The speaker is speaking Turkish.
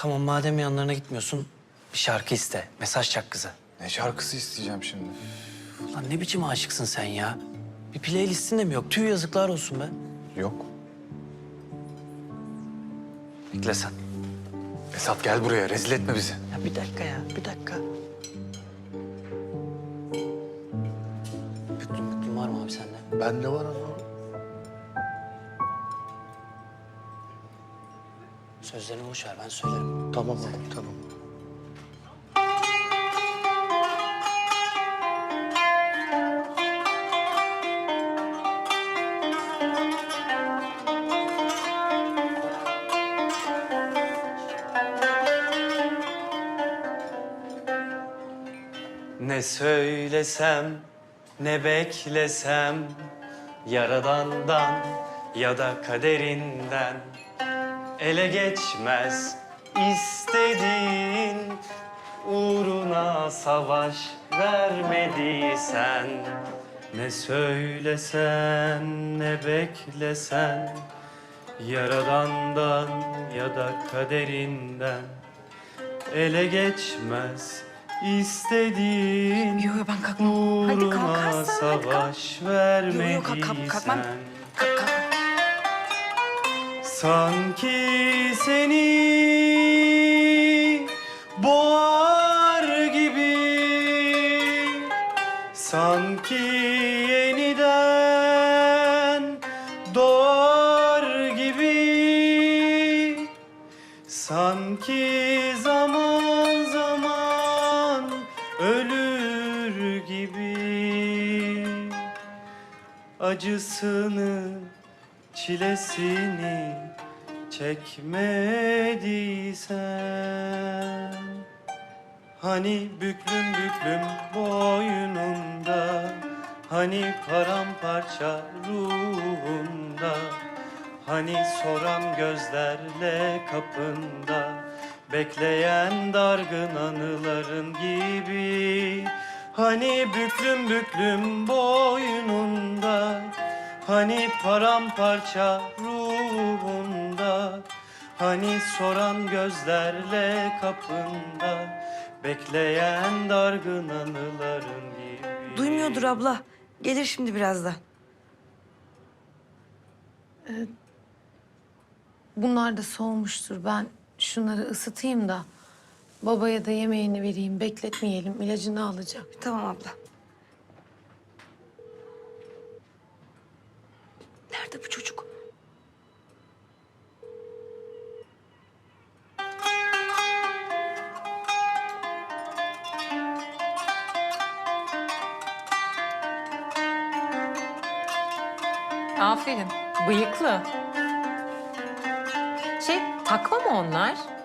Tamam madem yanlarına gitmiyorsun bir şarkı iste. Mesaj çak kıza. Ne şarkısı isteyeceğim şimdi? Lan ne biçim aşıksın sen ya? Bir playlistin de mi yok? Tüy yazıklar olsun be. Yok. Bekle sen. Esat gel buraya rezil etme bizi. Ya bir dakika ya, bir dakika. Büklüm büklüm var mı abi sende? Bende var ama. Sözlerini boş ver, ben söylerim. Tamam abi tamam. Ne söylesem, ne beklesem Yaradandan ya da kaderinden Ele geçmez istediğin Uğruna savaş vermediysen Ne söylesen, ne beklesen Yaradandan ya da kaderinden Ele geçmez istediğin Yo, yo, ben kalkmam. Hadi uğruna kalkarsan, hadi kalk. savaş Yo, yo, kalk- kalk- kalkmam. Kalk, kalk. Sanki seni boğar gibi. Sanki yeniden doğar gibi. Sanki zaman zaman ölür gibi. Acısını, çilesini çekmediysen Hani büklüm büklüm boynunda Hani paramparça ruhunda Hani soran gözlerle kapında Bekleyen dargın anıların gibi Hani büklüm büklüm boynunda Hani paramparça ruhunda Hani soran gözlerle kapında Bekleyen dargın anıların gibi Duymuyordur abla. Gelir şimdi birazdan. Bunlar da soğumuştur. Ben şunları ısıtayım da babaya da yemeğini vereyim. Bekletmeyelim. İlacını alacak. Tamam abla. Nerede bu çocuk? Aferin. Bıyıklı. Şey takma mı onlar?